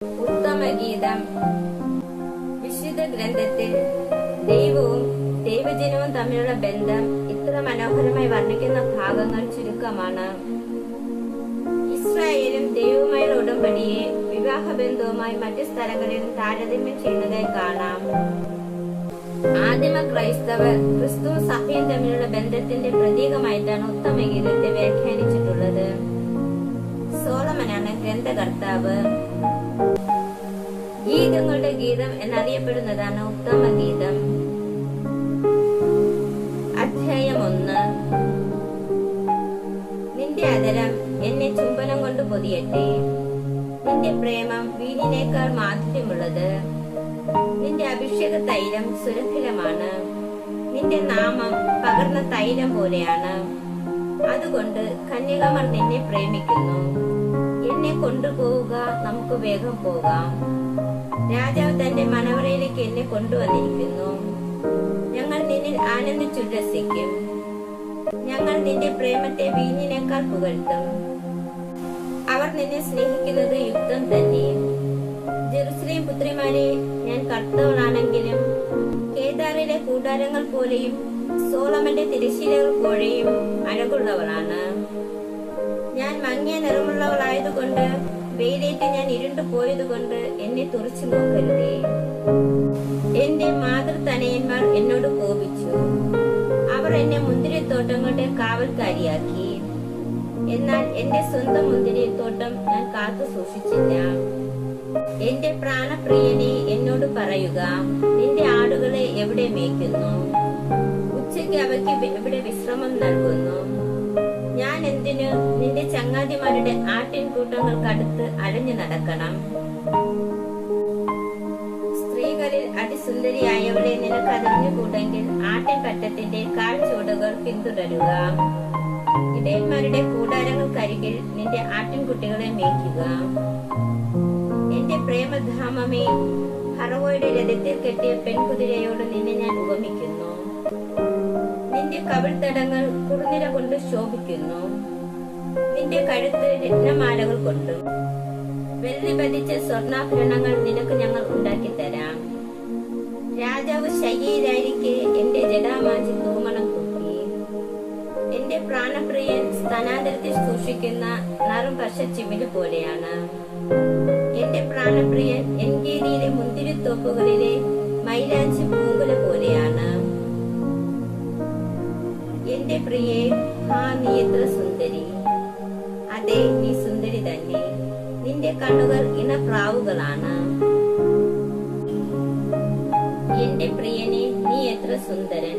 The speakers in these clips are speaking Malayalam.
ഉത്തമഗീതം വിശുദ്ധ ഗ്രന്ഥത്തിൽ ദൈവവും ദൈവജനവും തമ്മിലുള്ള ബന്ധം ഇത്ര മനോഹരമായി വർണിക്കുന്ന ഭാഗങ്ങൾ ചുരുക്കമാണ്. ഇസ്രായേലും ദൈവവുമായുള്ള ഉടമ്പടിയെ വിവാഹ ബന്ധവുമായി മറ്റു സ്ഥലങ്ങളിലും താരതമ്യം ചെയ്യുന്നതായി കാണാം. ആദിമ ക്രൈസ്തവർ ക്രിസ്തു സഭയും തമ്മിലുള്ള ബന്ധത്തിന്റെ പ്രതീകമായിട്ടാണ് ഉത്തമഗീതത്തെ വ്യാഖ്യാനിച്ചിട്ടുള്ളത്. സോളമനാണ് ഗ്രന്ഥകർത്താവ്. ഗീതങ്ങളുടെ ഗീതം എന്നറിയപ്പെടുന്നതാണ് ഉത്തമ ഗീതം. അധ്യായം ഒന്ന്. നിന്റെ അതരം എന്നെ ചുംബനം കൊണ്ട് പൊതിയട്ടെ. നിന്റെ പ്രേമം വീടിനേക്കാൾ മാധുര്യമുള്ളത്. നിന്റെ അഭിഷേക തൈലം സുരഭിലമാണ്. നിന്റെ നാമം പകർന്ന തൈലം പോലെയാണ്. അതുകൊണ്ട് കന്യകമാർ നിന്നെ പ്രേമിക്കുന്നു. എന്നെ കൊണ്ടുപോവുക നമുക്ക് വേഗം പോകാം. രാജാവ് തന്റെ മനവറയിലേക്ക് എന്നെ കൊണ്ടുവന്നിരിക്കുന്നു. ഞങ്ങൾ നിന്നിൽ ആനന്ദിച്ചുല്ലസിക്കും ഞങ്ങൾ നിന്റെ പ്രേമത്തെ വീഞ്ഞിനേക്കാൾ പുകഴ്ത്തും. അവർ നിന്നെ സ്നേഹിക്കുന്നത് യുക്തം തന്നെ ജെറുസലേം പുത്രിമാരെ ഞാൻ കർത്തവളാണെങ്കിലും കേദാറിലെ കൂടാരങ്ങൾ പോലെയും സോളമന്റെ തിരശീലകൾ പോലെയും അഴകുള്ളവളാണ്. ഞാൻ മങ്ങിയ നിറമുള്ളവളായതുകൊണ്ട് വെയിലേറ്റ് ഞാൻ ഇരുണ്ടു പോയതുകൊണ്ട് എന്നെ തുറച്ചു നോക്കരുതേ. എന്റെ മാതൃതനയന്മാർ എന്നോട് കോപിച്ചു. അവർ എന്നെ മുന്തിരിത്തോട്ടങ്ങളുടെ കാവൽക്കാരിയാക്കി. എന്നാൽ എന്റെ സ്വന്തം മുന്തിരിത്തോട്ടം ഞാൻ കാത്തു സൂക്ഷിച്ചില്ല. എന്റെ പ്രാണപ്രിയനെ എന്നോട് പറയുക നിന്റെ ആടുകളെ എവിടെ മേയ്ക്കുന്നു? ഉച്ചയ്ക്ക് അവയ്ക്ക് എവിടെ വിശ്രമം നൽകുന്നു? ഞാൻ എന്തിനു നിന്റെ ചങ്ങാതിമാരുടെ ആട്ടിൻകൂട്ടങ്ങൾക്കടുത്ത് അലഞ്ഞു നടക്കണം? സ്ത്രീകളിൽ അതിസുന്ദരിയായവളെ നിനക്ക് ആട്ടിൻ പറ്റത്തിന്റെ കാൽച്ചുവടുകൾ പിന്തുടരുക. ഇടയന്മാരുടെ കൂടാരങ്ങൾക്കരികിൽ നിന്റെ ആട്ടിൻകുട്ടികളെ മേയ്ക്കുക. എന്റെ പ്രേമധാമമേ ഹറവോയുടെ രഥത്തിൽ കെട്ടിയ പെൺകുതിരയോട് നിന്നെ ഞാൻ ഉപമിക്കുന്നു. നിന്റെ കവിൾത്തടങ്ങൾ കുറുനിര കൊണ്ട് ശോഭിക്കുന്നു. നിന്റെ കഴുത്ത് രത്നമാലകൾ കൊണ്ട്. വെള്ളി പതിച്ച സ്വർണാഭരണങ്ങൾ നിനക്ക് ഞങ്ങൾ ഉണ്ടാക്കി തരാം. രാജാവ് ശയ്യയിലായിരിക്കെ എന്റെ ജടാമാജി തൂമണം കൂട്ടി എന്റെ പ്രാണപ്രിയൻ സ്ഥാനാന്തരത്തിൽ സൂക്ഷിക്കുന്ന നറും പശ ചിമിൽ പോലെയാണ്. എന്റെ പ്രാണപ്രിയൻ എൻകേരിയിലെ മുന്തിരിത്തോപ്പുകളിലെ മൈലാഞ്ചി പൂങ്കുല പോലെയാണ്. പ്രിയേ ആ നീ എത്ര സുന്ദരി അതെ നീ സുന്ദരി തന്നെ. നിന്റെ കണ്ണുകൾ ഇണപ്രാവുകളാണ്. എന്റെ പ്രിയനെ നീ എത്ര സുന്ദരൻ.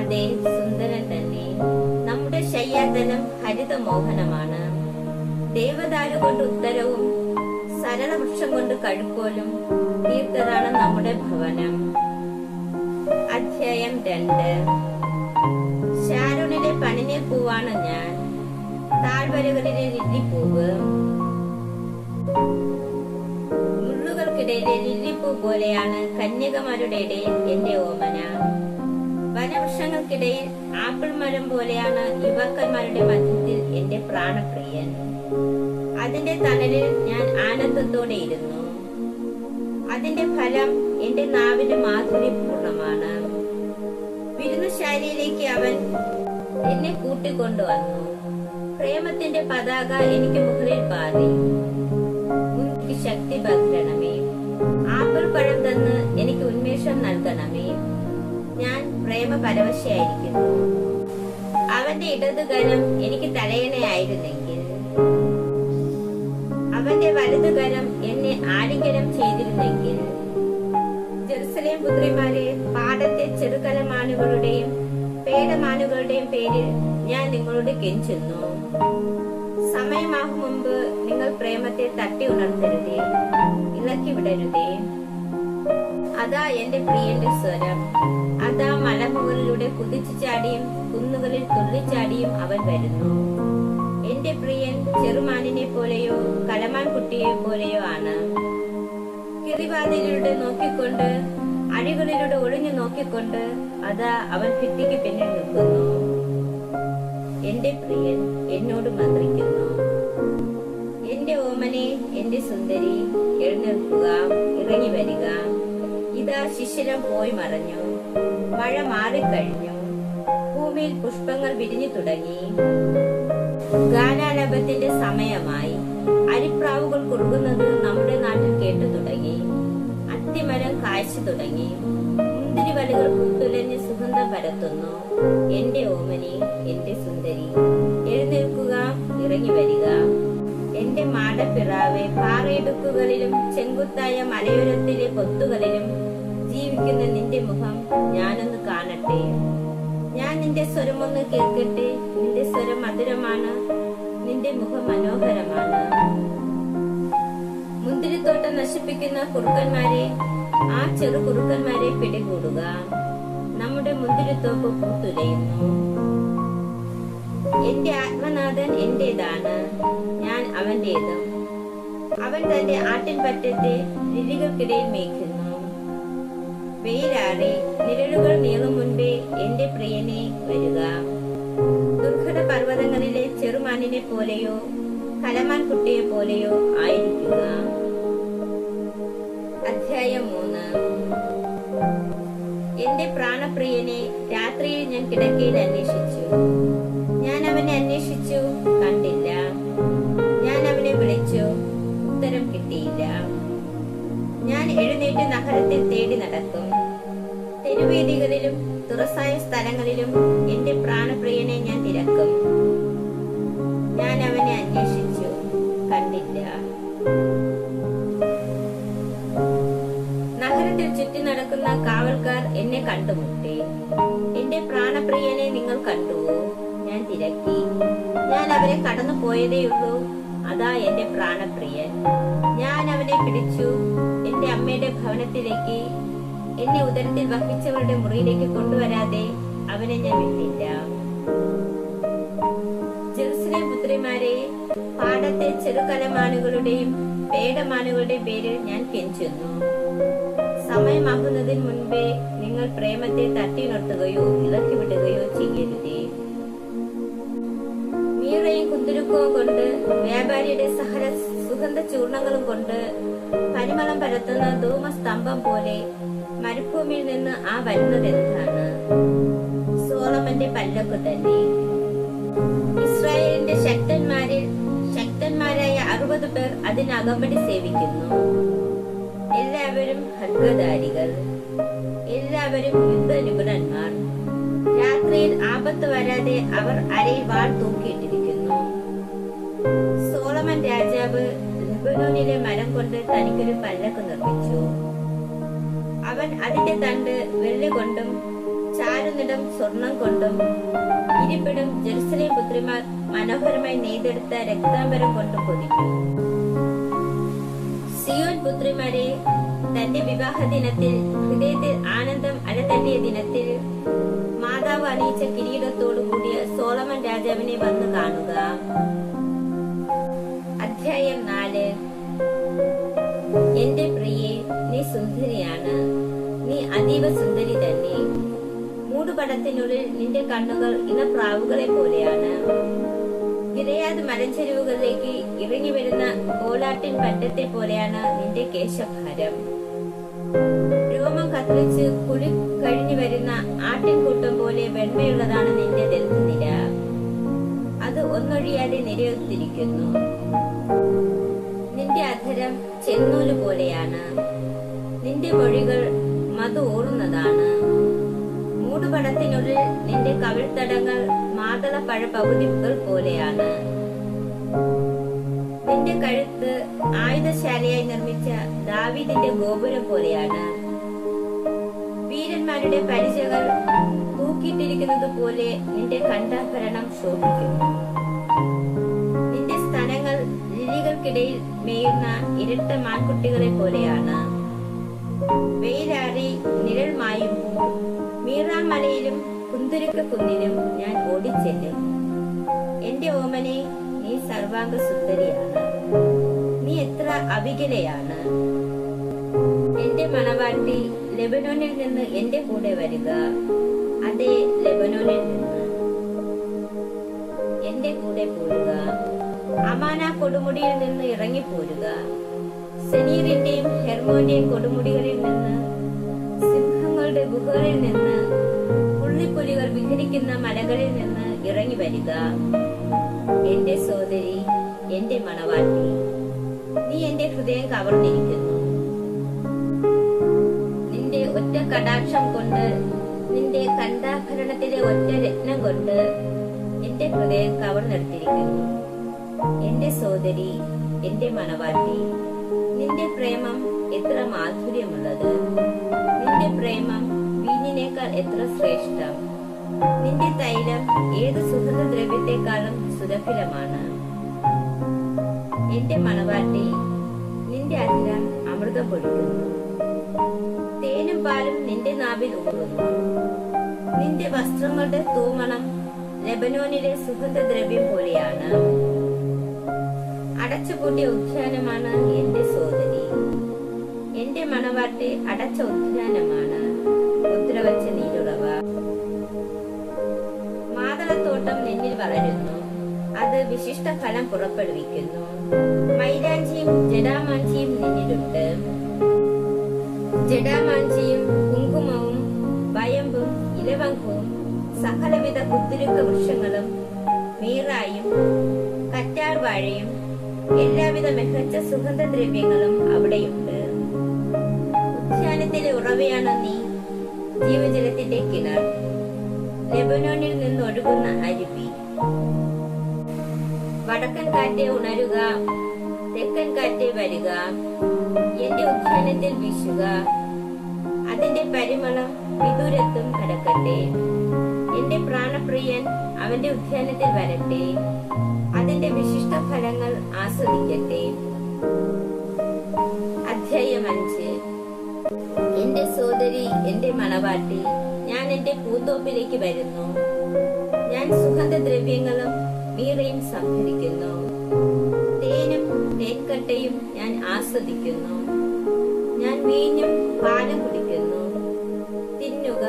അതെ സുന്ദരൻ തന്നെ. നമ്മുടെ ശയ്യാതലം ഹരിതമോഹനമാണ്. ദേവദാരു കൊണ്ട് ഉത്തരവും സരളവൃക്ഷം കൊണ്ട് കഴുക്കോലും തീർത്തതാണ് നമ്മുടെ ഭവനം. അധ്യായം രണ്ട്. ഷാരോണിലെ പൂവാണ് ഞാൻ. താഴ്വരകളിലെ ലില്ലിപ്പൂവ്. മുള്ളുകൾക്കിടയിലെ ലില്ലിപ്പൂ പോലെയാണ് കന്യകമാരുടെ ഇടയിൽ എന്റെ ഓമന. വനവൃക്ഷങ്ങൾക്കിടയിൽ ആപ്പിൾ മരം പോലെയാണ് യുവാക്കന്മാരുടെ മധ്യത്തിൽ എന്റെ പ്രാണപ്രിയൻ. അതിന്റെ തണലിൽ ഞാൻ ആനന്ദത്തോടെ ഇരുന്നു. അതിന്റെ ഫലം എന്റെ നാവിന്റെ മാധുര്യപൂർണമാണ്. വിരുന്നുശാലിയിലേക്ക് അവൻ എന്നെ കൂട്ടിക്കൊണ്ടുവന്നു. പ്രേമത്തിന്റെ പതാക എനിക്ക് മുകളിൽ പാതി. എനിക്ക് ശക്തി പകരണമേ. ആപ്പിൾ പഴം തന്ന് എനിക്ക് ഉന്മേഷം നൽകണമേ. ഞാൻ പ്രേമ പരവശയായിരിക്കുന്നു അവന്റെ ഇടതുകരം എനിക്ക് തലയണയായിരുന്നെങ്കിൽ. അവന്റെ വലതുകരം എന്നെ ആലിംഗനം ചെയ്തിരുന്നെങ്കിൽ. ജെറുസലേം പുത്രിമാരെ പാടത്തെ ചെറുകലമാനുകളുടെയും പേടമാനുകളുടെയും പേരിൽ ഞാൻ നിങ്ങളോട് കെഞ്ചുന്നു. സമയമാകും മുമ്പ് നിങ്ങൾ പ്രേമത്തെ തട്ടി ഉണർത്തരുതേ. ഇളക്കി വിടരുതേ. അതാ എന്റെ പ്രിയന്റെ സ്വരം. അതാ മലമുകളിലൂടെ കുതിച്ചു ചാടിയും കുന്നുകളിൽ തുള്ളിച്ചാടിയും അവൻ വരുന്നു. എന്റെ പ്രിയൻ ചെറുമാനിനെ പോലെയോ കലമാൻ കുട്ടിയെ പോലെയോ ആണ്. കിറിവാതിലൂടെ നോക്കിക്കൊണ്ട് അഴികളിലൂടെ ഒളിഞ്ഞു നോക്കിക്കൊണ്ട് അതാ അവൻ ഭിത്തിക്ക് പിന്നിൽ നിൽക്കുന്നു. എന്റെ പ്രിയൻ എന്നോട് മന്ത്രിക്കുന്നു. എന്റെ ഓമനെ എന്റെ സുന്ദരി എഴുന്നേൽക്കുക ഇറങ്ങി വരിക. ഇതാ ശിശിരം പോയി മറഞ്ഞു. മഴ മാറിക്കഴിഞ്ഞു. ഭൂമിയിൽ പുഷ്പങ്ങൾ വിരിഞ്ഞു തുടങ്ങി. ഗാനാലാപത്തിന്റെ സമയമായി. അരിപ്രാവുകൾ കുറുകുന്നത് നമ്മുടെ നാട്ടിൽ കേട്ടു തുടങ്ങി. അത്തിമരം കാഴ്ച തുടങ്ങി. മുന്തിരിവലകൾ പുത്തുലഞ്ഞ് സുഗന്ധം പരത്തുന്നു. എന്റെ ഓമനി എന്റെ സുന്ദരി എഴുന്നേൽക്കുക ഇറങ്ങി വരിക. എന്റെ മാടപ്പിറാവെ പാറയിടുക്കുകളിലും ചെങ്കുത്തായ മലയോരത്തിലെ പൊത്തുകളിലും ജീവിക്കുന്ന നിന്റെ മുഖം ഞാനൊന്ന് കാണട്ടെ. ഞാൻ നിന്റെ സ്വരമൊന്ന് കേൾക്കട്ടെ. നിന്റെ സ്വരം മധുരമാണ്. നിന്റെ മുഖം മനോഹരമാണ്. മുന്തിരിത്തോട്ടം നശിപ്പിക്കുന്ന കുറുക്കന്മാരെ ആ ചെറു കുറുക്കന്മാരെ പിടികൂടുക. നമ്മുടെ മുന്തിരിത്തോപ്പ് പൂത്തുലയുന്നു എന്റെ ആത്മനാഥൻ എന്റേതാണ്? ഞാൻ അവന്റേതും. അവൻ തന്റെ ആട്ടിൻപറ്റത്തെ ലിലികൾക്കിടയിൽ മേയ്ക്കുന്നു. വെയിലാറി നിഴലുകൾ നീളും മുൻപേ എന്റെ പ്രിയനെ വരിക. ദുർഘട പർവതങ്ങളിലെ ചെറുമാനിനെ പോലെയോ കലമാൻ കുട്ടിയെ പോലെയോ ആയിരിക്കുക. അധ്യായം മൂന്ന് എന്റെ പ്രാണപ്രിയനെ രാത്രിയിൽ ഞാൻ കിടക്കയിൽ അന്വേഷിച്ചു. ഞാൻ അവനെ അന്വേഷിച്ചു കണ്ടില്ല. ഞാൻ അവനെ വിളിച്ചു ഉത്തരം കിട്ടിയില്ല. ഞാൻ എഴുന്നേറ്റ് നഗരത്തിൽ തേടി നടക്കും. തെരുവേദികളിലും തുറസായ സ്ഥലങ്ങളിലും എന്റെ പ്രാണപ്രിയനെ ഞാൻ തിരക്കും. ഞാൻ അവനെ അന്വേഷിച്ചു കണ്ടില്ല. ചുറ്റി നടക്കുന്ന കാവൽക്കാർ എന്നെ കണ്ടുമുട്ടി. എന്റെ പ്രാണപ്രിയനെ നിങ്ങൾ കണ്ടുവോ ഞാൻ തിരക്കി. ഞാൻ അവരെ കടന്നു പോയതേയുള്ളൂ അതാ എന്റെ പ്രാണപ്രിയൻ. ഞാൻ അവനെ പിടിച്ചു. എന്റെ അമ്മയുടെ ഭവനത്തിലേക്ക് എന്നെ ഉദരത്തിൽ വഹിച്ചവരുടെ മുറിയിലേക്ക് കൊണ്ടുവരാതെ അവനെ ഞാൻ വിട്ടില്ല. ജെറുസലേം പുത്രിമാരെ പാടത്തെ ചെറുകലമാനുകളുടെയും പേടമാനുകളുടെയും പേരിൽ ഞാൻ കെഞ്ചുന്നു. സമയമാകുന്നതിന് മുൻപേ നിങ്ങൾ പ്രേമത്തെ തട്ടിയുണർത്തുകയോ നിർത്തുകയോ ഇളക്കിവിടുകയോ ചെയ്യരുതേ. മീറയും കുന്തുരുക്കവും കൊണ്ട് വ്യാപാരിയുടെ സഹര സുഗന്ധ ചൂർണങ്ങളും കൊണ്ട് പരിമളം പരത്തുന്ന ധൂമസ്തംഭം പോലെ മരുഭൂമിയിൽ നിന്ന് ആ വരുന്നത് എന്താണ്? സോളമന്റെ പല്ലൊക്കെ തന്നെ. ഇസ്രായേലിന്റെ ശക്തന്മാരിൽ ശക്തന്മാരായ അറുപത് പേർ അതിനകമ്പടി സേവിക്കുന്നു. എല്ലാവരും ഹർഗധാരികൾ എല്ലാവരും യുദ്ധ നിപുണന്മാർ രാത്രിയിൽ ആപത്ത് വരാതെ അവർ അരയിൽ വാൾ തൂക്കിയിട്ടിരിക്കുന്നു. സോളമൻ രാജാവ് ലബനോനിലെ മരം കൊണ്ട് തനിക്കൊരു പല്ലക്ക് നിർമ്മിച്ചു. അവൻ അതിന്റെ തണ്ട് വെള്ളി കൊണ്ടും ചാരുനിടം സ്വർണം കൊണ്ടും ഇരിപ്പിടും ജെറുസലേം പുത്രിമാർ മനോഹരമായി നെയ്തെടുത്ത രക്താംബരം കൊണ്ടും പൊതിഞ്ഞു. സിയോൻ പുത്രിമാരെ തന്റെ വിവാഹ ദിനത്തിൽ ഹൃദയത്തിൽ ആനന്ദം അലതല്ലിയ ദിനത്തിൽ മാതാവ് അണിയിച്ച കിരീടത്തോടു കൂടിയ സോളമൻ രാജാവിനെ വന്ന് കാണുക. അധ്യായം നാല്. എന്റെ പ്രിയെ നീ സുന്ദരിയാണ്. നീ അതീവ സുന്ദരി തന്നെ. മൂടുപടത്തിനുള്ളിൽ നിന്റെ കണ്ണുകൾ ഇണപ്രാവുകളെ പോലെയാണ്. മലഞ്ചെരുവുകളിലേക്ക് ഇറങ്ങി വരുന്ന കോലാട്ടിൻ പറ്റത്തെ പോലെയാണ് നിന്റെ കേശഭാരം. രോമം കത്തിച്ച് കുളി കഴിഞ്ഞു വരുന്ന ആട്ടിൻകൂട്ടം പോലെ വെണ്മയുള്ളതാണ് നിന്റെ ദന്തനിര. അത് ഒന്നൊഴിയാതെ നിരയൊത്തിരിക്കുന്നു. നിന്റെ അധരം ചെന്നൂൽ പോലെയാണ്. നിന്റെ മൊഴികൾ മധു ഓറുന്നതാണ് മൂടുപടത്തിനുള്ളിൽ നിന്റെ കവിൾത്തടങ്ങൾ മാതളപ്പഴ പകുതികൾ പോലെയാണ്. കഴുത്ത് ആയുധശാലയായി നിർമ്മിച്ച ദാവീദിന്റെ ഗോപുരം പോലെയാണ്. വീരന്മാരുടെ പരിചകൾ തൂക്കിയിട്ടിരിക്കുന്നത് പോലെ നിന്റെ കണ്ഠാഭരണം ശോഭിക്കുന്നു നിന്റെ സ്ഥലങ്ങൾ ലിലികൾക്കിടയിൽ മേയുന്ന ഇരട്ട മാൻകുട്ടികളെ പോലെയാണ്. വെയിലാറി നിഴൽ മായുമ്പോൾ മീറാമലയിലും കുന്തുരുക്ക കുന്നിലും ഞാൻ ഓടിച്ചെല്ലും. എന്റെ ഓമനെ നീ സർവാംഗ സുന്ദരിയാണ് അവികലയാണ്. എന്റെ മണവാട്ടി ലെബനോനിൽ നിന്ന് എന്റെ കൂടെ വരിക. അതെ ലെബനോനിൽ നിന്ന്. എന്റെ കൂടെ പോരുക. അമാന കൊടുമുടിയിൽ നിന്ന് ഇറങ്ങിപ്പോരുക. സെനീറിന്റെയും ഹെർമോന്റെയും കൊടുമുടികളിൽ നിന്ന് സിംഹങ്ങളുടെ ഗുഹകളിൽ നിന്ന് പുള്ളിപ്പുലികൾ വിഹരിക്കുന്ന മലകളിൽ നിന്ന് ഇറങ്ങി വരിക. എന്റെ സോദരി എന്റെ മണവാട്ടി നീ എന്റെ ഹൃദയം കവർന്നിരിക്കുന്നു. നിന്റെ ഒറ്റ കടാക്ഷം കൊണ്ട് നിന്റെ കണ്ടാഭരണത്തിലെ ഒറ്റ രത്നം കൊണ്ട് എന്റെ ഹൃദയം കവർന്നെടുത്തിരിക്കുന്നു. എന്റെ സോദരി എന്റെ മണവാട്ടി നിന്റെ പ്രേമം എത്ര മാധുര്യമുള്ളത്. നിന്റെ പ്രേമം വീഞ്ഞിനേക്കാൾ എത്ര ശ്രേഷ്ഠം. നിന്റെ തൈലം ഏത് സുഗന്ധദ്രവ്യത്തെക്കാളും സുരഭിലമാണ് എന്റെ മണവാട്ടി നിന്റെ അതിര അമൃതം പൊഴിക്കുന്നു തേനും പാലും നിന്റെ നാവിൽ ഊറുന്നു നിന്റെ വസ്ത്രങ്ങളുടെ തൂമണം ലെബനോനിലെ സുഗന്ധദ്രവ്യം പോലെയാണ്. അടച്ചുപൂട്ടിയ ഉദ്യാനമാണ് എന്റെ സോദരി. എന്റെ മണവാട്ടി അടച്ച ഉദ്യാനമാണ് ഉദ്രവച്ച നീരുറവ. മാതളത്തോട്ടം നിന്നിൽ വളരുന്നു. അത് വിശിഷ്ട ഫലം പുറപ്പെടുവിക്കുന്നു. മൈലാഞ്ചിയും ജഡാമാഞ്ചിയും നിന്നിലുണ്ട് ജഡാമാഞ്ചിയും കുങ്കുമവും വയമ്പും ഇലവങ്കവും സകലവിധ കുത്തിരുക്ക വൃക്ഷങ്ങളും മീറായും കറ്റാർ വാഴയും എല്ലാവിധ മികച്ച സുഗന്ധദ്രവ്യങ്ങളും അവിടെയുണ്ട്. ഉദ്യാനത്തിലെ ഉറവയാണ് നീ ജീവജലത്തിന്റെ കിണർ. ലെബനോണിൽ നിന്ന് ഒഴുകുന്ന അരുവി. വടക്കൻ കാറ്റെ ഉണരുക തെക്കൻ കാറ്റെ വരിക എന്റെ ഉദ്യാനത്തിൽ വീശുക. അതിന്റെ പരിമളം വിദൂരത്തും കടക്കട്ടെ. എന്റെ പ്രാണപ്രിയൻ അവന്റെ ഉദ്യാനത്തിൽ വരട്ടെ. അതിന്റെ വിശിഷ്ട ഫലങ്ങൾ ആസ്വദിക്കട്ടെ. അധ്യായം അഞ്ച്. എന്റെ സോദരി എന്റെ മണവാട്ടി ഞാൻ എന്റെ പൂന്തോപ്പിലേക്ക് വരുന്നു. ഞാൻ സുഗന്ധദ്രവ്യങ്ങളും മീറയും സംഭരിക്കുന്നു തേനും തേക്കട്ടയും ഞാൻ ആസ്വദിക്കുന്നു. ഞാൻ വീഞ്ഞും പാലും കുടിക്കുന്നു. തിന്നുക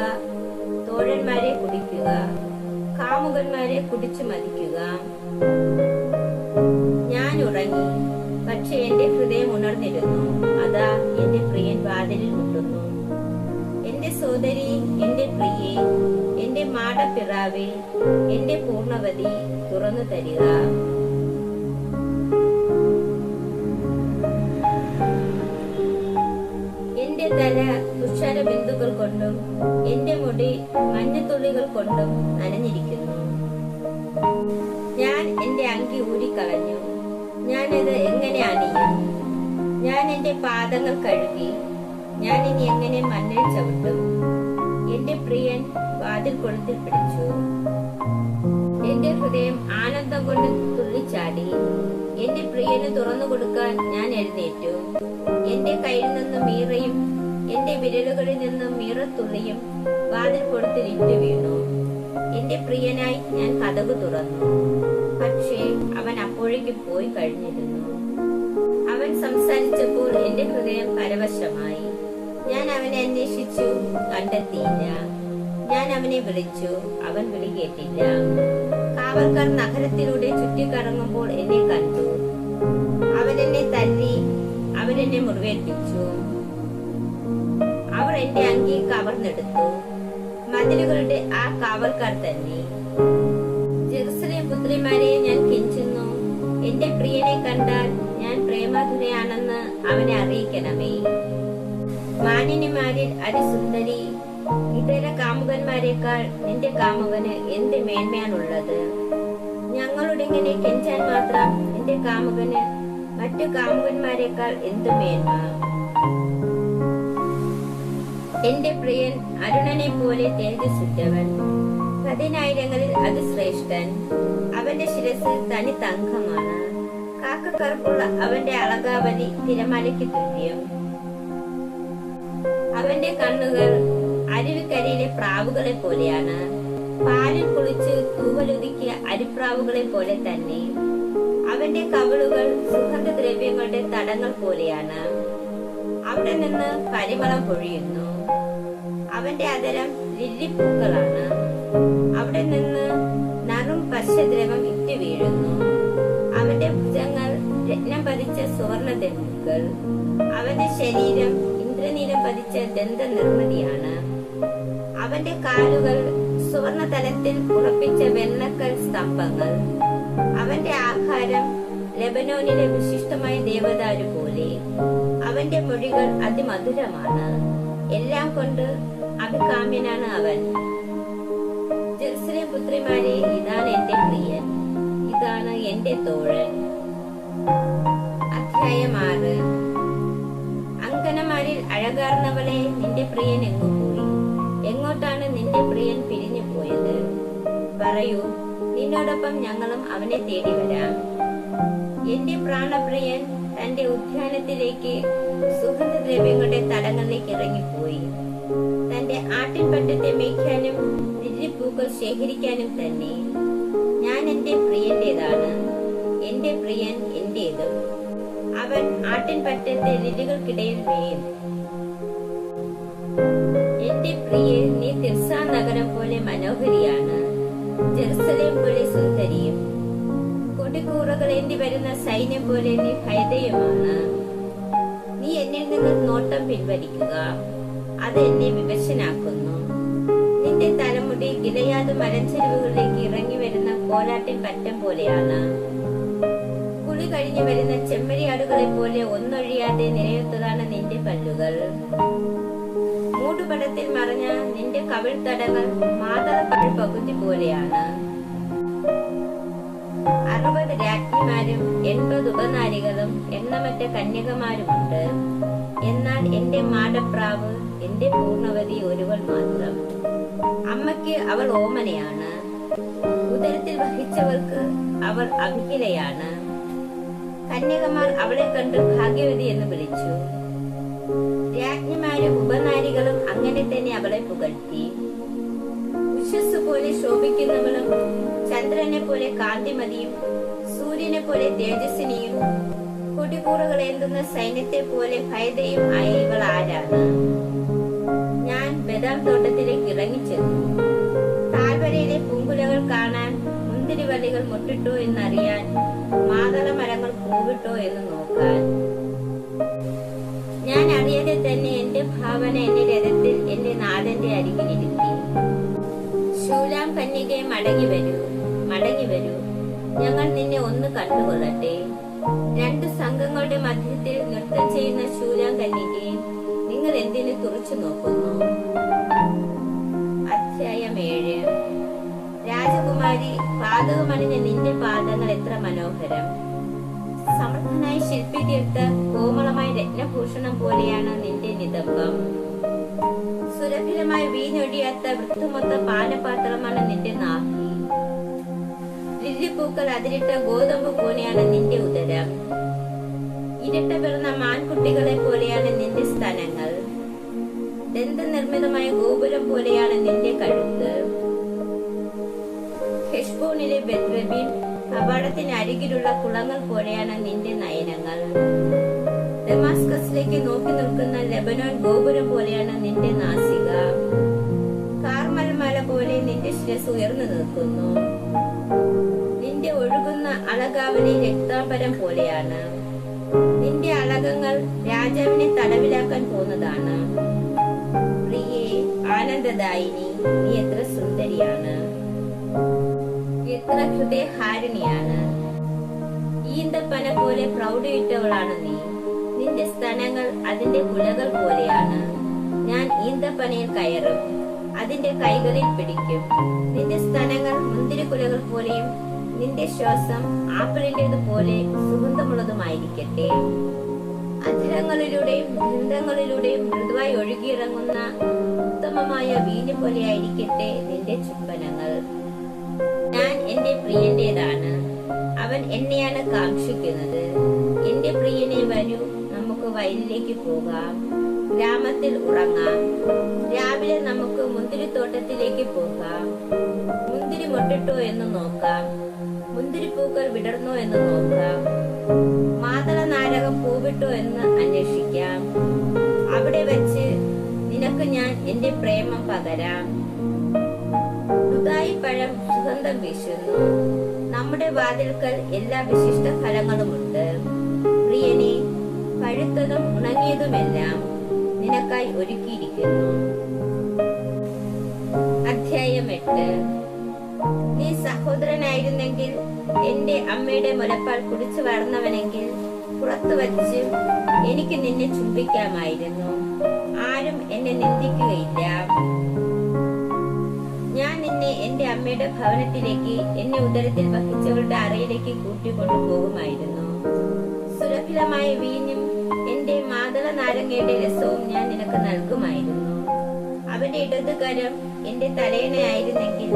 തോഴന്മാരെ കുടിക്കുക കാമുകന്മാരെ കുടിച്ചു മതിക്കുക ഞാൻ ഉറങ്ങി പക്ഷെ എന്റെ ഹൃദയം ഉണർന്നിരുന്നു. അതാ എന്റെ പ്രിയൻ വാതിലിൽ മുട്ടുന്നു. എന്റെ സോദരി എന്റെ പ്രിയെ എന്റെ മാടപ്പിറാവേ എന്റെ പൂർണവതി തുറന്നു തരിക. എന്റെ തല തുഷാര ബിന്ദുക്കൾ കൊണ്ടും എന്റെ മുടി മഞ്ഞത്തുള്ളികൾ കൊണ്ടും നനഞ്ഞിരിക്കുന്നു. ഞാൻ എന്റെ അങ്കി ഊരിക്കളഞ്ഞു. ഞാനത് എങ്ങനെ അണിയും? ഞാൻ എന്റെ പാദങ്ങൾ കഴുകി. ഞാൻ ഇനി എങ്ങനെ മണ്ണിൽ ചവിട്ടും? എന്റെ പ്രിയൻ വാതിൽ കൊളുത്തിൽ പിടിച്ചു. ഹൃദയം ആനന്ദം കൊണ്ട് തുള്ളിച്ചാടി. എന്റെ പ്രിയന് തുറന്നു കൊടുക്കാൻ ഞാൻ എഴുന്നേറ്റു. എന്റെ കയ്യിൽ നിന്നും മീറയും എന്റെ വിരലുകളിൽ നിന്നും മീറത്തുള്ളിയും വാതിൽ കൊടുത്ത് ലിറ്റ് വീണു. എന്റെ പ്രിയനായി ഞാൻ കഥകു തുറന്നു. പക്ഷേ അവൻ അപ്പോഴേക്കും പോയി കഴിഞ്ഞിരുന്നു. അവൻ സംസാരിച്ചപ്പോൾ എന്റെ ഹൃദയം പരവശമായി. ഞാൻ അവനെ അന്വേഷിച്ചു കണ്ടെത്തിയില്ല. ഞാൻ അവനെ വിളിച്ചു അവൻ വിളി കേട്ടില്ല കാവൽക്കാർ നഗരത്തിലൂടെ ചുറ്റിക്കറങ്ങുമ്പോൾ എന്നെ കണ്ടു. അവൻ എന്നെ തല്ലി അവൻ എന്നെ മുറിവേൽപ്പിച്ചു. അവർ എന്റെ അങ്കി കവർന്നെടുത്തു. മതിലുകളുടെ ആ കാവൽക്കാർ തന്നെ. ജെറുസലേം പുത്രിമാരെ ഞാൻ കെഞ്ചുന്നു. എന്റെ പ്രിയനെ കണ്ടാൽ ഞാൻ പ്രേമാതുരയാണെന്ന് അവനെ അറിയിക്കണമേ. മാനിനിമാരിൽ അതിസുന്ദരി ഇതര കാമുകന്മാരെക്കാൾ നിന്റെ കാമുകന് എന്ത് മേന്മയാണുള്ളത്? ഞങ്ങളുടെ ഇങ്ങനെ കെഞ്ചാൻ മാത്രം നിന്റെ കാമുകന് മറ്റു കാമുകന്മാരെക്കാൾ എന്ത് മേന്മ? എന്റെ പ്രിയൻ അരുണനെ പോലെ തേജസ്സുറ്റവൻ. പതിനായിരങ്ങളിൽ അതിശ്രേഷ്ഠൻ അവന്റെ ശിരസിൽ തനി തങ്കമാണ്. കാക്കക്കറുപ്പുള്ള അവന്റെ അളകാവലി തിരമലയ്ക്ക് തുല്യം. അവന്റെ കണ്ണുകൾ അരുവിക്കരയിലെ പ്രാവുകളെ പോലെയാണ്. പാലിൽ കുളിച്ച് തൂവലൊതുക്കിയ അരിപ്രാവുകളെ പോലെ തന്നെ. അവന്റെ കവിളുകൾ സുഗന്ധദ്രവ്യങ്ങളുടെ തടങ്ങൾ പോലെയാണ്. അവിടെ നിന്ന് പരിമളം പൊഴിയുന്നു. അവന്റെ അതരം ലില്ലിപ്പൂക്കളാണ്. അവിടെ നിന്ന് നറും പശ്ചദ്രവം ഇറ്റു വീഴുന്നു. അവന്റെ ഭുജങ്ങൾ രത്നം പതിച്ച സുവർണ ദണ്ടുക്കൾ അവന്റെ ശരീരം ഇന്ദ്രനീലം പതിച്ച ദന്ത നിർമ്മിതിയാണ് അവന്റെ കാലുകൾ സുവർണ തലത്തിൽ ഉറപ്പിച്ച വെണ്ണക്കൽ സ്തംഭങ്ങൾ. അവന്റെ ആഹാരം ലെബനോനിലെ വിശിഷ്ടമായ ദേവദാരു പോലെ. അവന്റെ മൊഴികൾ അതിമധുരമാണ്. എല്ലാം കൊണ്ട് അഭികാമ്യനാണ് അവൻ. ജെറുസലേം പുത്രിമാരെ ഇതാണ് എന്റെ പ്രിയൻ. ഇതാണ് എന്റെ തോഴൻ. അധ്യായം ആറ്. അങ്കനമാരിൽ അഴകാർന്നവളെ നിന്റെ പോയി എങ്ങോട്ടാണ് നിന്റെ പ്രിയൻ പിരിഞ്ഞു പോയത്? പറയൂ നിന്നോടൊപ്പം ഞങ്ങളും അവനെ തേടി വരാം. എന്റെ പ്രാണപ്രിയൻ തന്റെ ഉദ്യാനത്തിലേക്ക് സുഗന്ധദ്രവ്യങ്ങളുടെ തടങ്ങളിലേക്ക് ഇറങ്ങിപ്പോയി. തന്റെ ആട്ടിൻപറ്റത്തെ മേയ്ക്കാനും ലില്ലിപ്പൂക്കൾ ശേഖരിക്കാനും തന്നെ. ഞാൻ എന്റെ പ്രിയന്റേതാണ്. എന്റെ പ്രിയൻ എന്റേതും. അവൻ ആട്ടിൻപറ്റത്തെ ലില്ലുകൾക്കിടയിൽ മേയും മനോഹരിയാണ്. ജെറുസലേം പോലെ സുന്ദരിയും കൊടിക്കൂറകൾ എന്നി വരുന്ന സൈന്യം പോലെ നീ ഭയതയുമാണ്. നീ എന്നിൽ നിന്ന് നോട്ടം പിൻവലിക്കുക. അത് എന്നെ വിവശനാക്കുന്നു. നിന്റെ തലമുടി ഗിലയാത് മരച്ചെരുവുകളിലേക്ക് ഇറങ്ങി വരുന്ന കോലാട്ടിൻ പറ്റം പോലെയാണ്. കുളി കഴിഞ്ഞു വരുന്ന ചെമ്മരിയാടുകളെ പോലെ ഒന്നൊഴിയാതെ നിലയുത്തതാണ് നിന്റെ പല്ലുകൾ. മൂടുപടത്തിൽ മറഞ്ഞ നിന്റെ കവിൾത്തടങ്ങൾ മാതളപ്പഴ പകുതി പോലെയാണ്. അറുപത് രാജ്ഞിമാരും എൺപത് ഉപനാരികളും എണ്ണമറ്റ കന്യകമാരുമുണ്ട്. എന്നാൽ എന്റെ മാടപ്രാവ് എന്റെ പൂർണവതി ഒരുവൾ മാത്രം. അമ്മയ്ക്ക് അവൾ ഓമനയാണ്. ഉദരത്തിൽ വഹിച്ചവൾക്ക് അവൾ അഭിഹിലയാണ്. കന്യകമാർ അവളെ കണ്ട് ഭാഗ്യവതി എന്ന് വിളിച്ചു. രാജ്ഞിമാരും ഉപനാരികളും അങ്ങനെ തന്നെ അവളെ പുകഴ്ത്തി. ഉഷസ് പോലെ ശോഭിക്കുന്നവളും ചന്ദ്രനെ പോലെ കാന്തിമതിയും സൂര്യനെ പോലെ തേജസ്വിനിയും കൊടികൂറുകൾ എന്തുന്ന സൈന്യത്തെ പോലെ ഭയതയും ആയ ഇവൾ ആരാണ്? ഞാൻ ബദാം തോട്ടത്തിലേക്ക് ഇറങ്ങിച്ചെന്നു. താഴ്വരയിലെ പൂങ്കുലകൾ കാണാൻ മുന്തിരിവള്ളികൾ മുട്ടിട്ടോ എന്നറിയാൻ മാതള മരങ്ങൾ പൂവിട്ടോ എന്ന് നോക്കാൻ. തന്നെ എന്റെ ഭാവന എന്റെ രഥത്തിൽ എന്റെ നാഥന്റെ അരികിലിരുത്തി ശൂലാം കന്യകയെ മടങ്ങി വരൂ മടങ്ങി വരൂ. ഞങ്ങൾ നിന്നെ ഒന്ന് കണ്ടുകൊള്ളട്ടെ. രണ്ട് സംഘങ്ങളുടെ മധ്യത്തിൽ നൃത്തം ചെയ്യുന്ന ശൂലാം കന്യകയെ നിങ്ങൾ എന്തിനു തുറച്ചു നോക്കുന്നു? അധ്യായം ഏഴ്. രാജകുമാരി പാതകമണിഞ്ഞ നിന്റെ പാദങ്ങൾ എത്ര മനോഹരം. സമർത്ഥനായി ശില്പി തീർത്ത് കോമളമായ രത്നഭൂഷണം പോലെയാണ് നിന്റെ നിതംബം സുരഭിലമായി വീഞ്ഞൊഴിയാത്ത വൃത്തുമൊത്ത പാനപാത്രമാണ് നിന്റെ നാഭി. ലില്ലിപ്പൂക്കൾ അതിരിട്ട ഗോതമ്പ് പോലെയാണ് നിന്റെ ഉദരം. ഇരട്ട പിറന്ന മാൻകുട്ടികളെ പോലെയാണ് നിന്റെ സ്തനങ്ങൾ. ദന്തനിർമ്മിതമായ ഗോപുരം പോലെയാണ് നിന്റെ കഴുത്ത്. ഹെഷ്ബോണിലെ ബെദ്വബിൻ അപകടത്തിന് അരികിലുള്ള കുളങ്ങൾ പോലെയാണ് നിന്റെ നയനങ്ങൾ. ഡമാസ്കസിലേക്ക് നോക്കി നിൽക്കുന്ന ലെബനോൻ ഗോപുരം പോലെയാണ് നിന്റെ നാസിക. കാർമൽ മല പോലെ നിന്റെ ശിരസ് ഉയർന്നു നിൽക്കുന്നു. നിന്റെ ഒഴുകുന്ന അളകാവലി രക്താപരം പോലെയാണ്. നിന്റെ അളകങ്ങൾ രാജാവിനെ തടവിലാക്കാൻ പോകുന്നതാണ്. പ്രിയേ ആനന്ദദായിനി നീ എത്ര സുന്ദരിയാണ്. എത്ര ഹൃദയഹാരിണിയാണ്. ഈന്തപ്പന പോലെ പ്രൗഢിയിട്ടവളാണ് നീ. സ്തനങ്ങൾ അതിന്റെ കുലകൾ പോലെയാണ്. ഞാൻ ഈന്തപ്പനയിൽ കയറും. അതിന്റെ കൈകളിൽ പിടിക്കും. നിന്റെ സ്തനങ്ങൾ മുന്തിരി കുലകൾ പോലെയും നിന്റെ ശ്വാസം ആപ്പിളിന്റേത് പോലെ സുഗന്ധമുള്ളതുമായിരിക്കട്ടെ. അധരങ്ങളിലൂടെയും ബന്ധങ്ങളിലൂടെയും മൃദുവായി ഒഴുകിയിറങ്ങുന്ന ഉത്തമമായ വീഞ്ഞു പോലെയായിരിക്കട്ടെ നിന്റെ ചുംബനങ്ങൾ. ഞാൻ എന്റെ പ്രിയന്റേതാണ്. അവൻ എന്നെയാണ് കാക്ഷിക്കുന്നത്. എന്റെ പ്രിയനെ വരൂ. വയലിലേക്ക് പോകാം. ഗ്രാമത്തിൽ ഉറങ്ങാം. രാവിലെ നമുക്ക് മുന്തിരിത്തോട്ടത്തിലേക്ക് പോകാം. മുന്തിരി മുട്ടിട്ടോ എന്ന് നോക്കാം. മുന്തിരിപ്പൂക്കൾ വിടർന്നോ എന്ന് നോക്കാം. മാതള നാരകം പൂവിട്ടോ എന്ന് അന്വേഷിക്കാം. അവിടെ വെച്ച് നിനക്ക് ഞാൻ എന്റെ പ്രേമം പകരാം. ഉദായി പഴം സുഗന്ധം വീശുന്നു. നമ്മുടെ വാതിൽക്കൽ എല്ലാ വിശിഷ്ട ഫലങ്ങളുമുണ്ട്. പഴുത്തതും ഉണങ്ങിയതുമെല്ലാം നിനക്കായി ഒരുക്കിയിരിക്കുന്നു. അധ്യായം എട്ട്. നീ സഹോദരനായിരുന്നെങ്കിൽ എന്റെ അമ്മയുടെ മുലപ്പാൽ കുടിച്ചു വളർന്നവനെങ്കിൽ പുറത്തു വച്ച് എനിക്ക് നിന്നെ ചുംബിക്കാമായിരുന്നു. ആരും എന്നെ നിന്ദിക്കുകയില്ല. ഞാൻ നിന്നെ എന്റെ അമ്മയുടെ ഭവനത്തിലേക്ക് എന്നെ ഉദരത്തിൽ വഹിച്ചവരുടെ അറയിലേക്ക് കൂട്ടിക്കൊണ്ടു പോകുമായിരുന്നു സുരഭിലമായ വീഞ്ഞും എന്റെ മാതള നാരങ്ങയുടെ രസവും ഞാൻ നിനക്ക് നൽകുമായിരുന്നു. അവന്റെ ഇടതുകരം എന്റെ തലയണയായിരുന്നെങ്കിൽ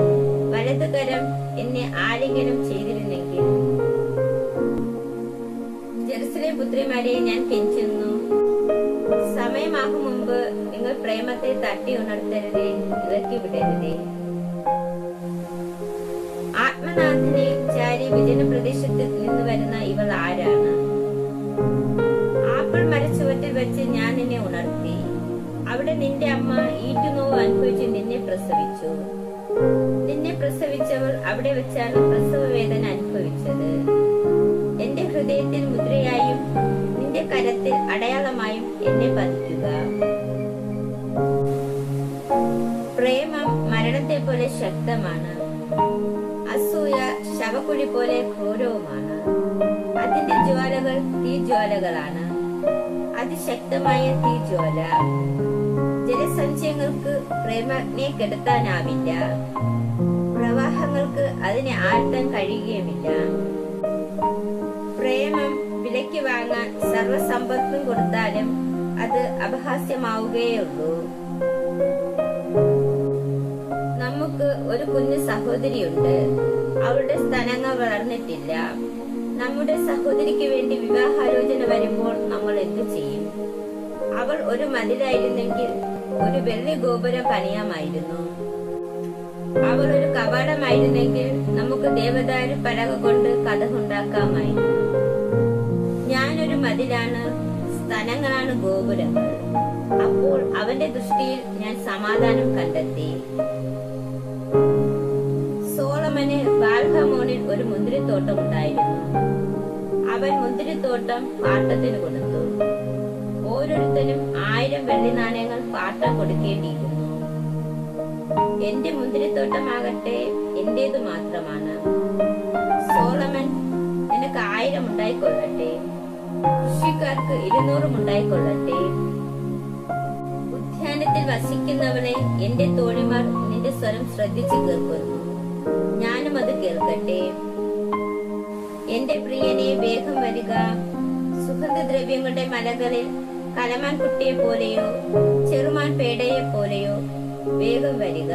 വലതുകരം എന്നെ ആലിംഗനം ചെയ്തിരുന്നെങ്കിൽ. ജെറുസലേം പുത്രിമാരെ ഞാൻ കെഞ്ചുന്നു സമയമാകും മുമ്പ് നിങ്ങൾ പ്രേമത്തെ തട്ടി ഉണർത്തരുതേ ഇറക്കി വിടരുതേ. ആത്മനാഥനെ ചാരി വിജന പ്രദേശത്ത് നിന്ന് വരുന്ന ഇവൾ ആരാണ്? വെച്ച് ഞാൻ നിന്നെ ഉണർത്തി. അവിടെ നിന്റെ അമ്മ ഈറ്റുനോവ് അനുഭവിച്ച് നിന്നെ പ്രസവിച്ചു. നിന്നെ പ്രസവിച്ചവൾ അവിടെ വെച്ചാണ് പ്രസവ വേദന അനുഭവിച്ചത്. എന്റെ ഹൃദയത്തിൽ മുദ്രയായും നിന്റെ കരത്തിൽ അടയാളമായും എന്നെ പതിക്കുക. പ്രേമം മരണത്തെ പോലെ ശക്തമാണ്. അസൂയ ശവക്കുഴി പോലെ ക്രൂരവുമാണ്. അതിന്റെ ജ്വാലകൾ തീജ്വാലകളാണ്. അതിശക്തമായ തീജ്വാല. ജലസഞ്ചയങ്ങൾക്ക് പ്രേമഗ്നെ കെടുത്താനാവില്ല. പ്രവാഹങ്ങൾക്ക് അതിനെ ആഴ്ത്താൻ കഴിയുകയുമില്ല. പ്രേമം വിലയ്ക്ക് വാങ്ങാൻ സർവസമ്പത്തും കൊടുത്താലും അത് അപഹാസ്യമാവുകയുള്ളൂ നമുക്ക് ഒരു കുഞ്ഞു സഹോദരിയുണ്ട്. അവളുടെ സ്ഥലങ്ങൾ വളർന്നിട്ടില്ല. നമ്മുടെ സഹോദരിക്ക് വേണ്ടി വിവാഹാലോചന വരുമ്പോൾ നമ്മൾ എന്തു ചെയ്യും? അവൾ ഒരു മതിലായിരുന്നെങ്കിൽ ഒരു വെള്ളി ഗോപുരം പണിയാമായിരുന്നു. അവൾ ഒരു കവാടമായിരുന്നെങ്കിൽ നമുക്ക് ദേവദാരു പലക കൊണ്ട് കഥകുണ്ടാക്കാമായിരുന്നു. ഞാനൊരു മതിലാണ് സ്ഥലങ്ങളാണ് ഗോപുരങ്ങൾ അപ്പോൾ അവന്റെ ദൃഷ്ടിയിൽ ഞാൻ സമാധാനം കണ്ടെത്തി. സോളമന് ബാൽഹമോണിൽ ഒരു മുന്തിരിത്തോട്ടം ഉണ്ടായിരുന്നു. അവൻ മുന്തിരിത്തോട്ടം പാട്ടത്തിന് കൊടുത്തു. ഓരോരുത്തരും ആയിരം വെള്ളി നാണയങ്ങൾ പാട്ടം കൊടുക്കേണ്ടിയിരുന്നു. എന്റെ മുന്തിരിത്തോട്ടമാകട്ടെ എന്റേതു മാത്രമാണ്. സോളമൻ നിനക്ക് ആയിരം ഉണ്ടായിക്കൊള്ളട്ടെ. കൃഷിക്കാർക്ക് ഇരുന്നൂറും ഉണ്ടായിക്കൊള്ളട്ടെ. ഉദ്യാനത്തിൽ വസിക്കുന്നവളെ എന്റെ തോഴിമാർ നിന്റെ സ്വരം ശ്രദ്ധിച്ചു കേൾക്കുന്നു. ഞാനും അത് കേൾക്കട്ടെ. എന്റെ പ്രിയനെ വേഗം വരിക. സുഗന്ധദ്രവ്യങ്ങളുടെ മലകളിൽ കലമാൻ കുട്ടിയെ പോലെയോ ചെറുമാൻ പേടയെ പോലെയോ വേഗം വരിക.